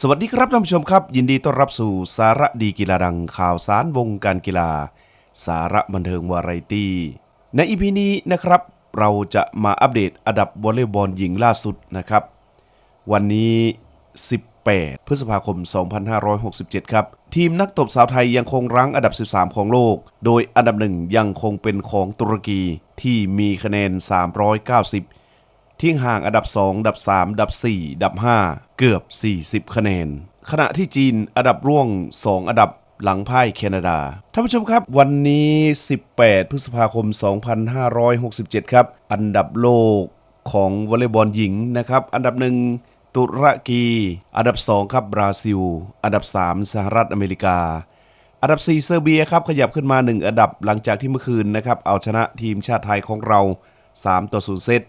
สวัสดีครับท่านผู้ชมครับ ยินดีต้อนรับสู่สาระดีกีฬาดังข่าวสารวงการกีฬา สาระบันเทิงวาไรตี้ ในอีพีนี้นะครับ เราจะมาอัปเดตอันดับวอลเลย์บอลหญิงล่าสุดนะครับ วันนี้ 18 พฤษภาคม 2567 ครับ ทีมนักตบสาวไทยยังคงรั้งอันดับ 13 ของโลก โดยอันดับหนึ่งยังคงเป็นของตุรกีที่มีคะแนน 390 ทิ้งห่างอันดับ 2 อันดับ 3 อันดับ 4 อันดับ 5 เกือบ 40 คะแนน ขณะที่จีนอันดับร่วง 2 อันดับหลังพ่ายแคนาดา ท่านผู้ชมครับ วันนี้ 18 พฤษภาคม 2567 ครับ อันดับโลกของวอลเลย์บอลหญิงนะครับ อันดับหนึ่งตุรกี อันดับ 2 ครับบราซิล อันดับ 3 สหรัฐอเมริกา อันดับ 4 เซอร์เบียครับ ขยับขึ้นมา 1 อันดับหลังจากที่เมื่อคืนนะครับ เอาชนะทีมชาติไทยของเรา 3 ต่อ 0 เซต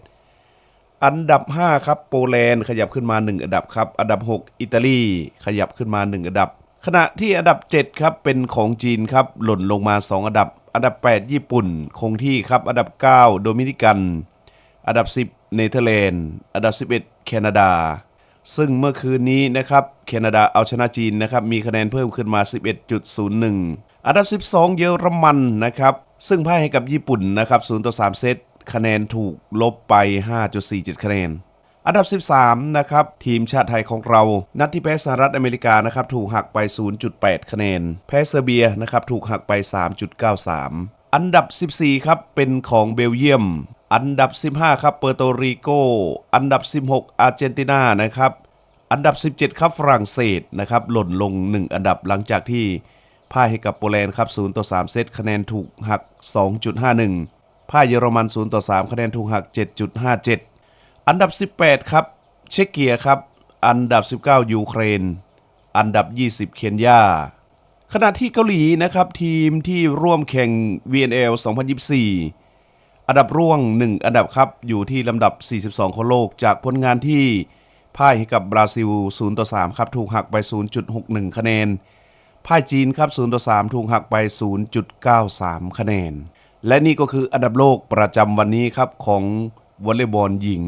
อันดับ 5 ครับโปแลนด์ขยับขึ้นมา 1 อันดับครับ อันดับ 6 อิตาลีขยับขึ้นมา 1 อันดับ ขณะที่อันดับ 7 ครับเป็นของจีนครับหล่นลงมา 2 อันดับ อันดับ 8 ญี่ปุ่นคงที่ครับ อันดับ 9 โดมินิกัน อันดับ 10 เนเธอร์แลนด์ อันดับ 11 แคนาดา ซึ่งเมื่อคืนนี้นะครับแคนาดาเอาชนะจีนนะครับมีคะแนนเพิ่มขึ้นมา 11.01 อันดับ 12 เยอรมันนะครับซึ่งพ่ายให้กับญี่ปุ่นนะครับ0ต่อ3เซต คะแนนถูกลบไป 5.47 คะแนน อันดับ 13 นะครับ ทีมชาติไทยของเรา นัดที่แพ้สหรัฐอเมริกานะครับ ถูกหักไป 0.8 คะแนน แพ้เซอร์เบียนะครับ ถูกหักไป 3.93 อันดับ 14 ครับ เป็นของเบลเยียม อันดับ 15 ครับ เปอร์โตริโก อันดับ 16 อาร์เจนตินา นะครับ อันดับ 17 ครับ ฝรั่งเศส นะครับ หล่นลง 1 อันดับหลังจากที่พ่ายให้กับโปแลนด์ครับ0ต่อ3เซตคะแนนถูกหัก 2.51 พ่ายเยอรมัน 0 ต่อ 3 คะแนนถูกหัก 7.57 อันดับ 18 ครับ เช็กเกียครับ อันดับ 19 ยูเครน อันดับ 20 เคนยา ขณะที่เกาหลีนะครับ ทีมที่ร่วมแข่ง VNL 2024 อันดับร่วง 1 อันดับครับ อยู่ที่ลำดับ 42 ของโลกจากผลงานที่พ่ายให้กับบราซิล 0 ต่อ 3 ครับ ถูกหักไป 0.61 คะแนนพ่ายจีนครับ 0 ต่อ 3 ถูกหักไป 0.93 คะแนน และนี่ก็คืออันดับโลกประจำวันนี้ครับของวอลเลย์บอลหญิง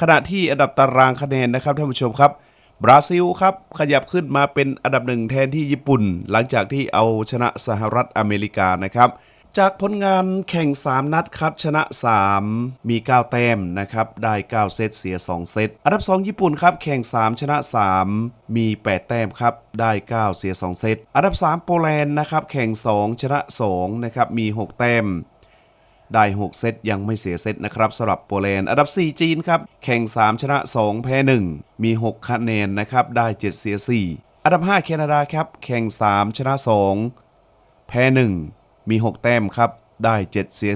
ขณะที่อันดับตารางคะแนนนะครับท่านผู้ชมครับ บราซิลครับขยับขึ้นมาเป็นอันดับหนึ่งแทนที่ญี่ปุ่น หลังจากที่เอาชนะสหรัฐอเมริกานะครับ จากผลงานแข่ง 3 นัดครับ ชนะ 3 มี 9 แต้มนะครับ ได้ 9 เซตเสีย 2 เซต อันดับ 2 ญี่ปุ่นครับ แข่ง 3 ชนะ 3 มี 8 แต้มครับ ได้ 9 เสีย 2 เซต อันดับ 3 โปแลนด์นะครับ แข่ง 2 ชนะ 2 นะครับ มี 6 แต้ม ได้ 6 เซต ยังไม่เสียเซตนะครับสำหรับโปแลนด์ อันดับ 4 จีนครับ แข่ง 3 ชนะ 2 แพ้ 1 มี 6 คะแนนนะครับ ได้ 7 เสีย 4 อันดับ 5 แคนาดาครับ แข่ง 3 ชนะ 2 แพ้ 1 มี 6 แต้มครับ ได้ 7 เสีย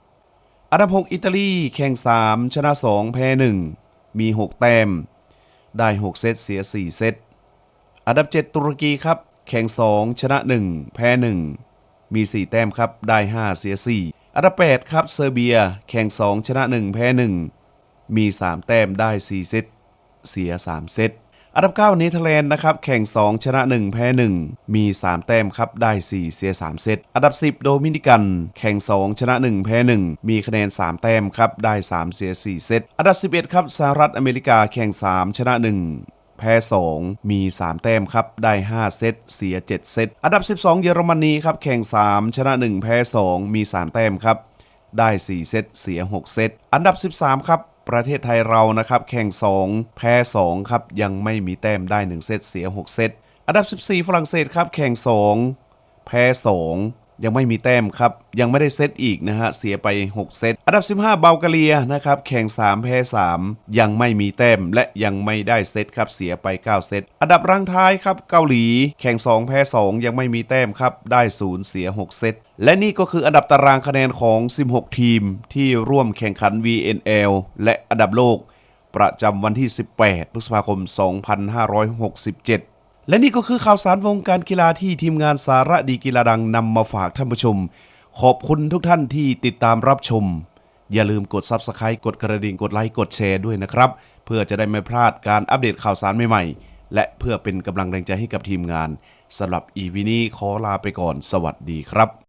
4 อันดับ 6 อิตาลี แข่ง 3 ชนะ 2 แพ้ 1 มี 6 แต้ม ได้ 6 เซตเสีย 4 เซต อันดับ 7 ตุรกีครับ แข่ง 2 ชนะ 1 แพ้ 1 มี 4 แต้มครับ ได้ 5 เสีย 4 อันดับ 8 ครับเซอร์เบีย แข่ง 2 ชนะ 1 แพ้ 1 มี 3 แต้มได้ 4 เซต เสีย 3 เซต อันดับ9เนเธอร์แลนด์นะครับแข่ง 2 ชนะ 1 แพ้ 1 มี 3 แต้มครับ ได้ 4 เสีย 3 เซตอันดับ 10 โดมินิกัน แข่ง 2 ชนะ 1 แพ้ 1 มีคะแนน 3 แต้มครับ ได้ 3 เสีย 4 เซตอันดับ 11 ครับสหรัฐอเมริกาแข่ง 3 ชนะ 1แพ้2มี 3 แต้มครับ ได้ 5 เซต เสีย 7 เซต อันดับ 12 เยอรมนีครับ แข่ง 3 ชนะ 1 แพ้ 2 มี 3 แต้มครับ ได้ 4 เซต เสีย 6 เซต อันดับ 13 ครับ ประเทศไทยเรานะครับ แข่ง 2 แพ้ 2 ครับ ยังไม่มีแต้มได้ 1 เซตเสีย 6 เซตอันดับ 14 ฝรั่งเศสครับ แข่ง 2 แพ้ 2 ยังไม่มีแต้มครับ ยังไม่ได้เซตอีกนะฮะ เสียไป 6 เซต อันดับ 15 เบลกาเรียนะครับ แข่ง 3 แพ้ 3 ยังไม่มีแต้มและยังไม่ได้เซตครับ เสียไป 9 เซต อันดับรังท้ายครับ เกาหลี แข่ง 2 แพ้ 2 ยังไม่มีแต้มครับ ได้ 0 เสีย 6 เซต และนี่ก็คืออันดับตารางคะแนนของ 16 ทีม ที่ร่วมแข่งขัน VNL และอันดับโลก ประจำวันที่ 18 พฤษภาคม 2567 และนี่ก็คือข่าวสารวงการกีฬาที่ทีมงานสาระดีกีฬาดังนำมาฝากท่านผู้ชม ขอบคุณทุกท่านที่ติดตามรับชม อย่าลืมกด Subscribe กดกระดิ่งกดไลค์กดแชร์ด้วยนะครับ เพื่อจะได้ไม่พลาดการอัปเดตข่าวสารใหม่ๆ และเพื่อเป็นกำลังแรงใจให้กับทีมงานสำหรับอีวีนี้ขอลาไปก่อน สวัสดีครับ